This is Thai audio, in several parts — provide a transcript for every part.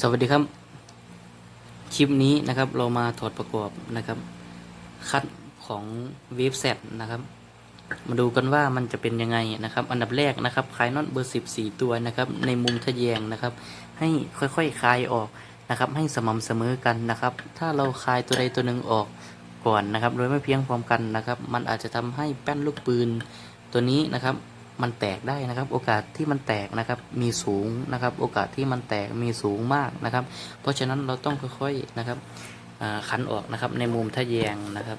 สวัสดีครับ คลิปนี้นะครับเรามาถอดประกอบนะครับคัดของเวฟเซตนะครับ มาดูกันว่ามันจะเป็นยังไงนะครับ อันดับแรกนะครับคลายน็อตเบอร์สิบสี่ตัวนะครับ ในมุมทะแยงนะครับ ให้ค่อยๆคลายออกนะครับ ให้สม่ำเสมอกันนะครับ ถ้าเราคลายตัวใดตัวหนึ่งออกก่อนนะครับ โดยไม่เพียงพร้อมกันนะครับ มันอาจจะทำให้แป้นลูกปืนตัวนี้นะครับ มันแตกได้นะครับ โอกาสที่มันแตกนะครับมีสูงนะครับ โอกาสที่มันแตกมีสูงมากนะครับ เพราะฉะนั้นเราต้องค่อยๆนะครับขันออกนะครับในมุมทะแยงนะครับ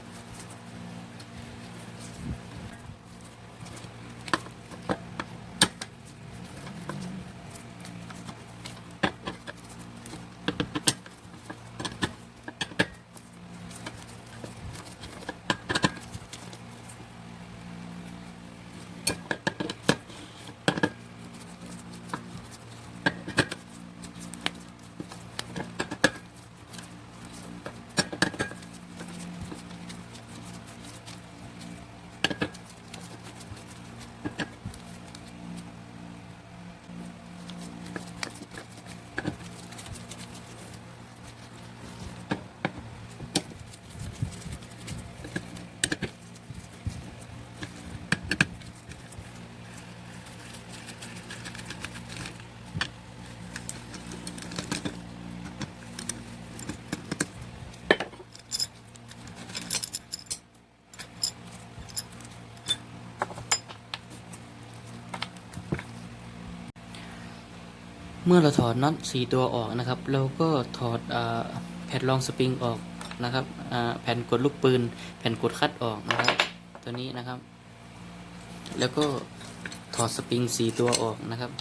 เมื่อเราถอดน็อตสี่ตัวออกนะครับ เราก็ถอดอแผ่นรองสปริงออกนะครับแผ่นกดลูกปืน แผ่นกดคัดออกนะครับ ตัวนี้นะครับ แล้วก็ถอดสปริงสี่ตัวออกนะครับ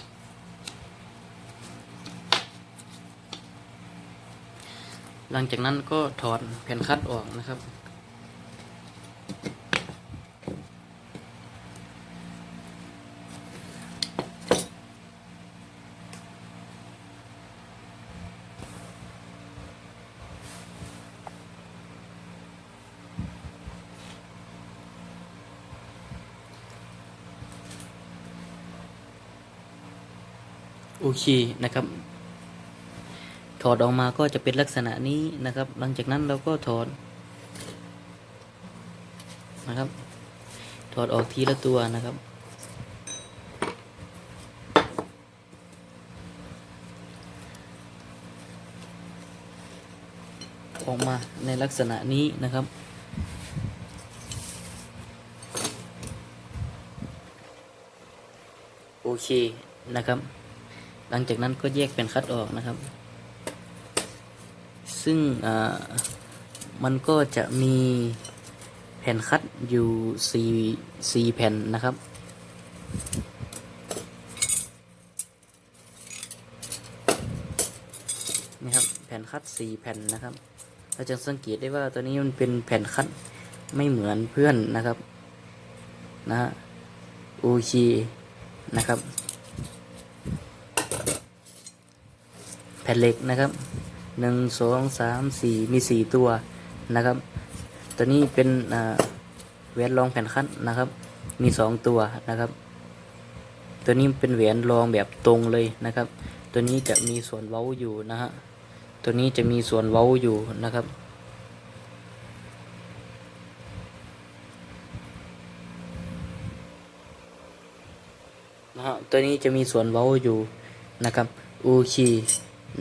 หลังจากนั้นก็ถอดแผ่นคัดออกนะครับ โอเคนะครับ ถอดออกมาก็จะเป็นลักษณะนี้นะครับ หลังจากนั้นเราก็ถอดนะครับ ถอดออกทีละตัวนะครับ ออกมาในลักษณะนี้นะครับโอเคนะครับ หลังจากนั้นก็แยกเป็นคัดออกนะครับ ซึ่งอ่ามันก็จะมีแผ่นคัดอยู่สี่สี่แผ่นนะครับ นี่ครับแผ่นคัดสี่แผ่นนะครับ เราจะสังเกตได้ว่าตัวนี้มันเป็นแผ่นคัดไม่เหมือนเพื่อนนะครับ นะฮะโอเคนะครับ แผ่นเหล็กนะครับหนึ่งสองสามสี่มีสี่ตัวนะครับ ตัวนี้เป็นแหวนรองแผ่นคัดนะครับ มีสองตัวนะครับ ตัวนี้เป็นแหวนรองแบบตรงเลยนะครับ ตัวนี้จะมีส่วนเว้าอยู่นะฮะตัวนี้จะมีส่วนเว้าอยู่นะครับนะฮะตัวนี้จะมีส่วนเว้าอยู่นะครับ โอเค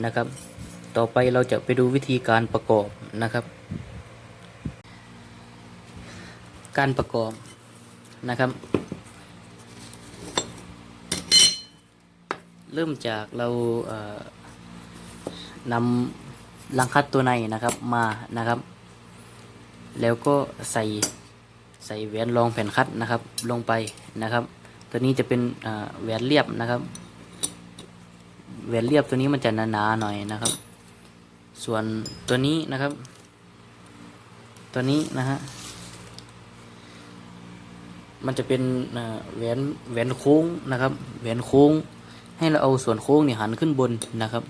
นะครับ ต่อไปเราจะไปดูวิธีการประกอบนะครับ การประกอบนะครับ เริ่มจากเราเอ่อนำลังคัดตัวในนะครับมานะครับ แล้วก็ใส่ใส่แหวนรองแผ่นคัดนะครับลงไปนะครับ ตัวนี้จะเป็นแหวนเรียบนะครับ แหวนเรียบตัวนี้มันจะหนาๆหน่อยนะครับ ส่วนตัวนี้นะครับ ตัวนี้นะฮะมันจะเป็นแหวนแหวนโค้งนะครับ แหวนโค้ง ให้เราเอาส่วนโค้งเนี่ยหันขึ้นบนนะครับ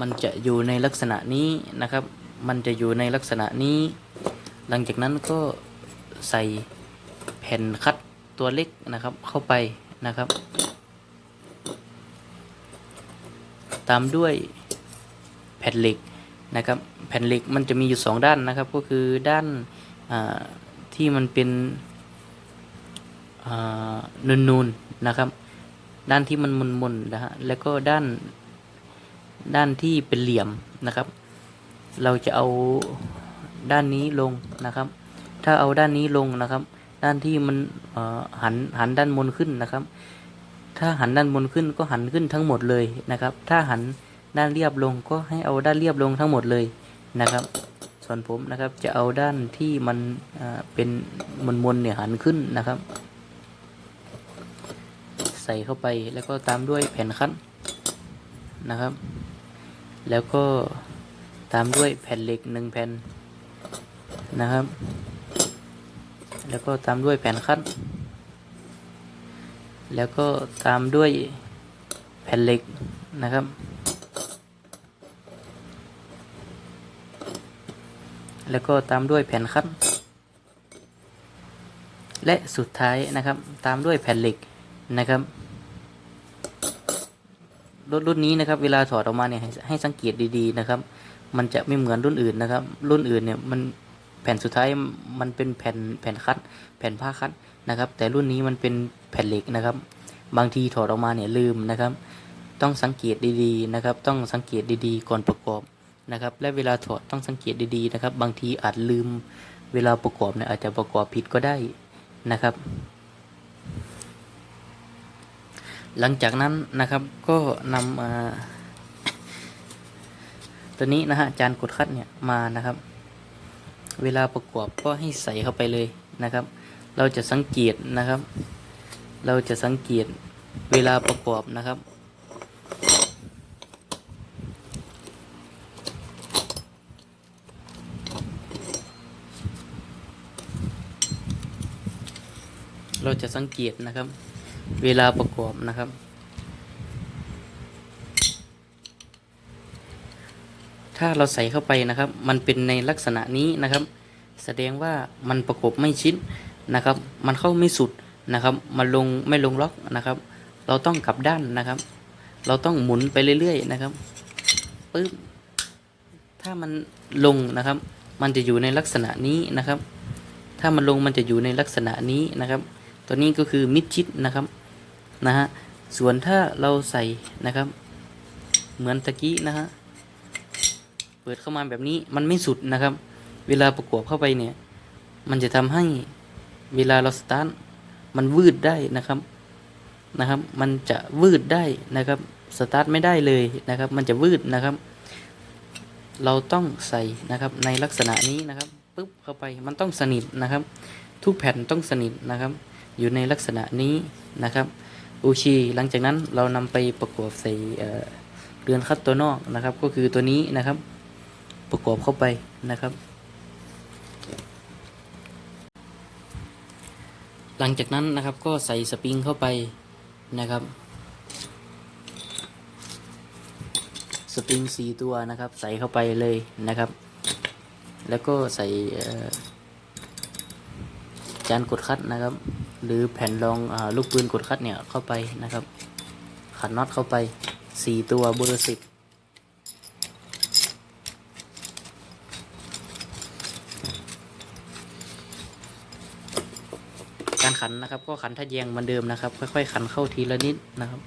มันจะอยู่ในลักษณะนี้นะครับ มันจะอยู่ในลักษณะนี้ หลังจากนั้นก็ใส่แผ่นคัดตัวเล็กนะครับเข้าไปนะครับ ตามด้วยแผ่นเหล็กนะครับแผ่นเหล็กมันจะมีอยู่สองด้านนะครับ ก็คือด้านที่มันเป็นนูนๆนะครับ ด้านที่มันมนๆนะฮะแล้วก็ด้านด้านที่เป็นเหลี่ยมนะครับ เราจะเอาด้านนี้ลงนะครับ ถ้าเอาด้านนี้ลงนะครับ ด้านที่มันหันหันด้านบนขึ้นนะครับ ถ้าหันด้านบนขึ้นก็หันขึ้นทั้งหมดเลยนะครับ ถ้าหันด้านเรียบลงก็ให้เอาด้านเรียบลงทั้งหมดเลยนะครับ ส่วนผมนะครับจะเอาด้านที่มันเป็นมนมนๆเนี่ยหันขึ้นนะครับ ใส่เข้าไปแล้วก็ตามด้วยแผ่นคัดนนะครับ แล้วก็ตามด้วยแผ่นเหล็กหนึ่งแผ่นนะครับ แล้วก็ตามด้วยแผ่นคัด แล้วก็ตามด้วยแผ่นเหล็กนะครับ แล้วก็ตามด้วยแผ่นคัดและสุดท้ายนะครับ ตามด้วยแผ่นเหล็กนะครับรถรุ่นนี้นะครับเวลาถอดออกมาเนี่ยให้ให้สังเกตดีๆนะครับ มันจะไม่เหมือนรุ่นอื่นนะครับ รุ่นอื่นเนี่ยมันแผ่นสุดท้ายมันเป็นแผ่นแผ่นคัด แผ่นผ้าคัด นะครับ แต่รุ่นนี้มันเป็นแผ่นเหล็กนะครับ บางทีถอดออกมาเนี่ยลืมนะครับ ต้องสังเกตดีๆนะครับ ต้องสังเกตดีๆ ก่อนประกอบนะครับ และเวลาถอดต้องสังเกตดีๆนะครับ บางทีอาจลืม เวลาประกอบเนี่ยอาจจะประกอบผิดก็ได้นะครับ หลังจากนั้นนะครับก็นำอ่าตัวนี้นะฮะจานกดคัดเนี่ยมานะครับ เวลาประกอบก็ให้ใส่เข้าไปเลยนะครับ เราจะสังเกตนะครับ เราจะสังเกตเวลาประกอบนะครับ เราจะสังเกตนะครับ เวลาประกอบนะครับถ้าเราใส่เข้าไปนะครับ มันเป็นในลักษณะนี้นะครับ แสดงว่ามันประกบไม่ชิด นะครับ มันเข้าไม่สุดนะครับ มันลงไม่ลงล็อกนะครับ เราต้องกลับด้านนะครับ เราต้องหมุนไปเรื่อยๆนะครับปึ๊บถ้ามันลงนะครับ มันจะอยู่ในลักษณะนี้นะครับ ถ้ามันลงมันจะอยู่ในลักษณะนี้นะครับ ตัวนี้ก็คือมิดชิดนะครับนะฮะส่วนถ้าเราใส่นะครับ เหมือนตะกี้นะฮะเปิดเข้ามาแบบนี้มันไม่สุดนะครับ เวลาประกอบเข้าไปเนี่ย มันจะทำให้ เวลาเราสตาร์ทมันวืดได้นะครับนะครับ มันจะวืดได้นะครับสตาร์ทไม่ได้เลยนะครับ มันจะวืดนะครับ เราต้องใส่นะครับในลักษณะนี้นะครับปุ๊บเข้าไปมันต้องสนิทนะครับ ทุกแผ่นต้องสนิทนะครับ อยู่ในลักษณะนี้นะครับอูชีหลังจากนั้นเรานำไปประกอบใส่เอ่อเรือนคัดตัวนอกนะครับ ก็คือตัวนี้นะครับ ประกอบเข้าไปนะครับ หลังจากนั้นนะครับก็ใส่สปริงเข้าไปนะครับ สปริงสี่ตัวนะครับ ใส่เข้าไปเลยนะครับ แล้วก็ใส่จานกดคัดนะครับ หรือแผ่นรองอลูกปืนกดคัดเนี่ยเข้าไปนะครับ ขัดน็อตเข้าไปสี่ตัวเบอร์สิบ การขันนะครับ ก็ขันทะแยงเหมือนเดิมนะครับ ค่อย ๆ ขันเข้าทีละนิดนะครับ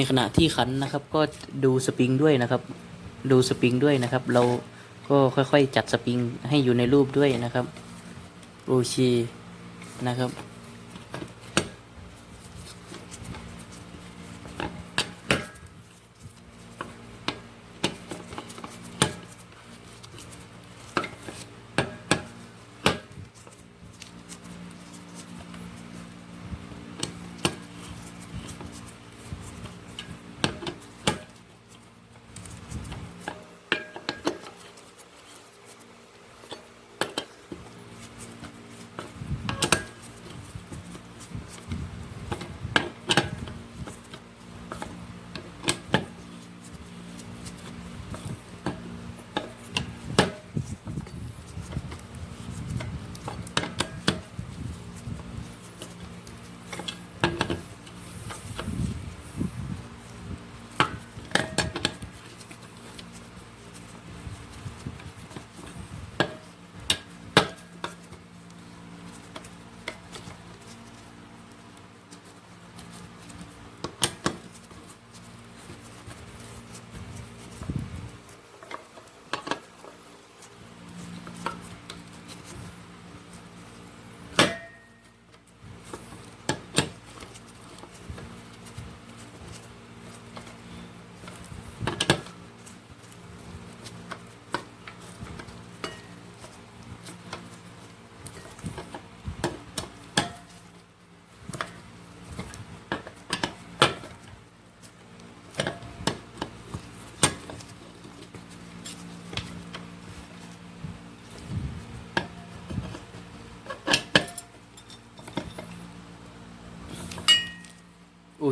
ในขณะที่ขันนะครับก็ดูสปริงด้วยนะครับ ดูสปริงด้วยนะครับ เราก็ค่อยๆจัดสปริงให้อยู่ในรูปด้วยนะครับโอชีนะครับ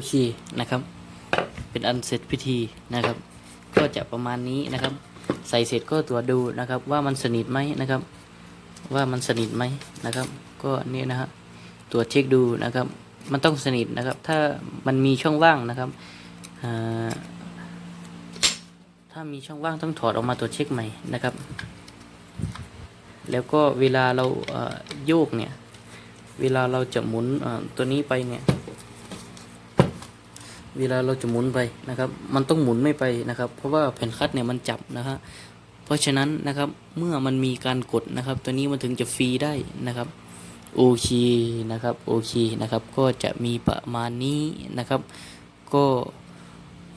เคนะครับ เป็นอันเสร็จพิธีนะครับ ก็จะประมาณนี้นะครับ ใส่เสร็จก็ตรวจดูนะครับ ว่ามันสนิทไหมนะครับ ว่ามันสนิทไหมนะครับ ก็เนี่ยนะฮะตรวจเช็คดูนะครับ มันต้องสนิทนะครับ ถ้ามันมีช่องว่างนะครับถ้ามีช่องว่างต้องถอดออกมาตรวจเช็คใหม่นะครับ แล้วก็เวลาเราโยกเนี่ย เวลาเราจะหมุนตัวนี้ไปเนี่ย เวลาเราจะหมุนไปนะครับ มันต้องหมุนไม่ไปนะครับ เพราะว่าแผ่นคัดเนี่ยมันจับนะฮะเพราะฉะนั้นนะครับเมื่อมันมีการกดนะครับ ตัวนี้มันถึงจะฟรีได้นะครับโอเคนะครับโอเคนะครับ ก็จะมีประมาณนี้นะครับ ก็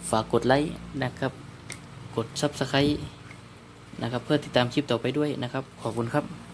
ฝากกดไลค์นะครับ กด Subscribe นะครับ เพื่อติดตามคลิปต่อไปด้วยนะครับ ขอบคุณครับ